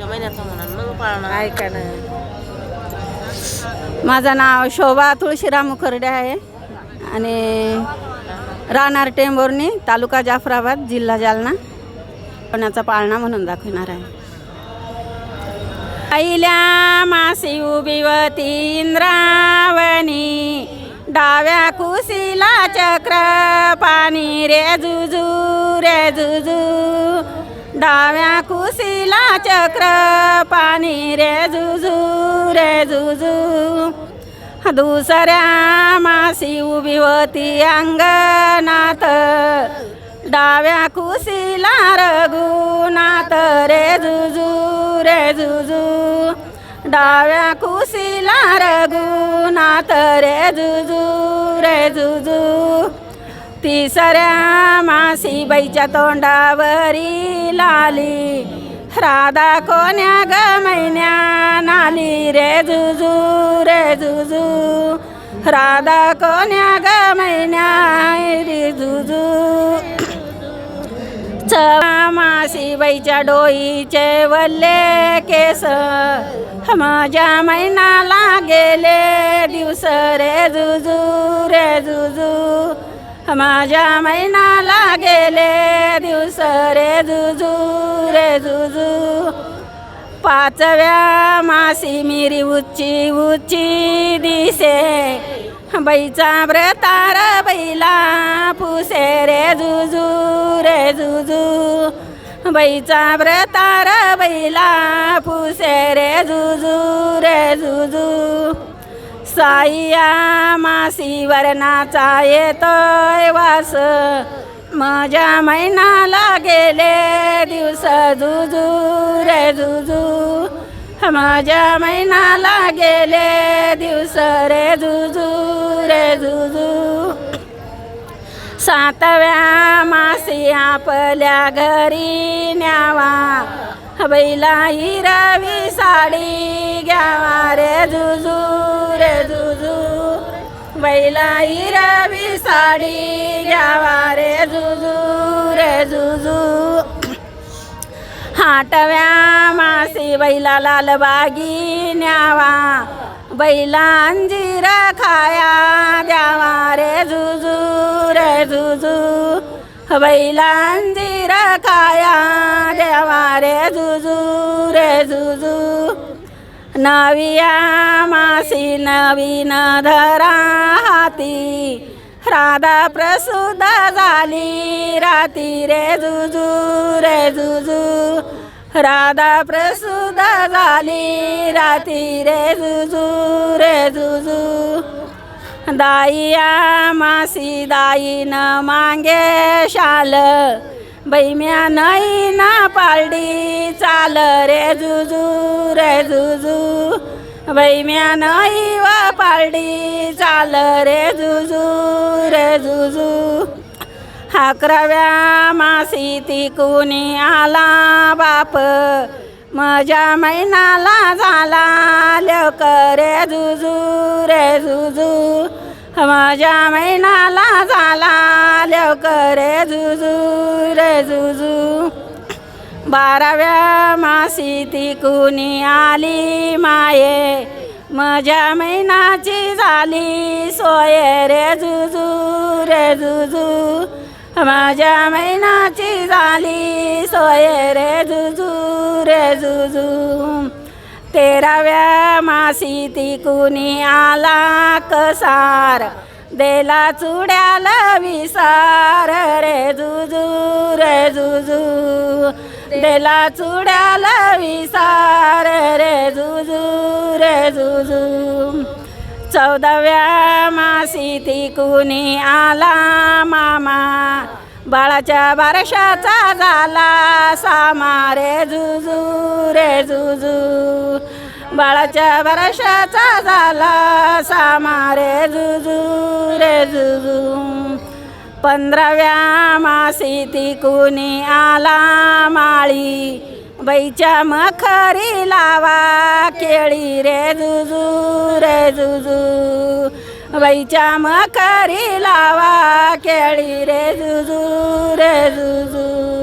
महिन्याचा मग पाळणार. माझं नाव शोभा तुळशीराम मुखर्डे आहे. आणि राहणार टेंबोर्नी तालुका जाफराबाद जिल्हा जालना. कोणाचा पाळणा म्हणून दाखवणार आहे. पहिल्या मासी उभिवती इंद्रावणी. डाव्या कुशीला चक्र पाणी रे जुजू रे जुजू डाव्या कुशीला चक्र पाणी रे जुजू रे जुजू. दुसऱ्या मासी उभी होती अंगणात. डाव्या कुशीला रघुनाथ रे जुजू रे जुजू. डाव्या कुशीला रघुनाथ रे जुजू रे जुजू. तिसऱ्या मासीबाईच्या तोंडावरी लाली. राधा कोण्या ग मैन्या नाली? रे जुजू रे जुजू. राधा कोण्या ग मैन्या रे जुजू. चवा मासी बाईच्या डोईचे वल्ले केस. माझ्या मैनाला गेले दिवस. रे जुजू रे जुजू. माझ्या मैनाला गेले दिवस रे जुजू रे जुजू. पाचव्या मासी मिरी उच्ची उच्ची दिसे. बैचा व्रतार बैला पुसे रे जुजू रे जुजू. बैचा व्रतार बैला पुसे रे जुजू रे जुजू. साईया मासी वरणाचा येतोय वास. माझ्या मैनाला गेले दिवस जुजू रे जुजू. माझ्या मैनाला गेले दिवस रे जुजू रे जुजू. सातव्या मासी आपल्या घरी न्यावा. बैला हिरावी साडी घ्यावा रे जुजू रे जुजू. बैला हिरावी साडी घ्यावा रे जुजू रे जुजू. हाटव्या मासी बैला लालबागी न्यावा. बैला अंजीर खाया द्यावा रे जुजू रे जुजू. बैला काया देवा रे जुजू रे जुजू। नविया मासी नवीन धरा हाती। राधा प्रसूद झाली राती रे जुजू रे जुजू। राधा प्रसूद झाली राती रे जुजू रे जुजू। दाईया मासी दाईन मांगे शाल. बैम्या नाही ना पालडी चाल. रे जुजू रे जुजू. बैम्या नाही व पाळडी चाल. रे जुजू रे जुजू. अकराव्या मासी ती कुणी आला बाप. माझ्या मैनाला झाला. लक रे जुजू रे जुजू. माझ्या मैनाला झाला. लवकर रे जुजू रे जुजू. बाराव्या मासी ती कुणी आली माये? माझ्या मैनाची झाली सोय रे जुजू रे जुजू. माझ्या मैनाची झाली सोय रे जुजू रे जुजू. तेराव्या मासी ती कुणी आला कसार. देला चुड्याला विसार. रे जुजू रे जुजू. देला चुड्याला विसार. रे जुजू रे जुजू. चौदाव्या मासी ती कुणी आला मामा. बाळाच्या बारशाचा झाला. सामा रे जुजू रे जुजू. बाळाच्या बारशाचा झाला. सामा रे जुजू रे जुजू. पंधराव्या मासी ती कुणी आला? माळी बैच्या मखरी लावा. केळी रे जुजू रे जुजू. वैच्या मखरी लावा केळी रे जुजू रे जुजू.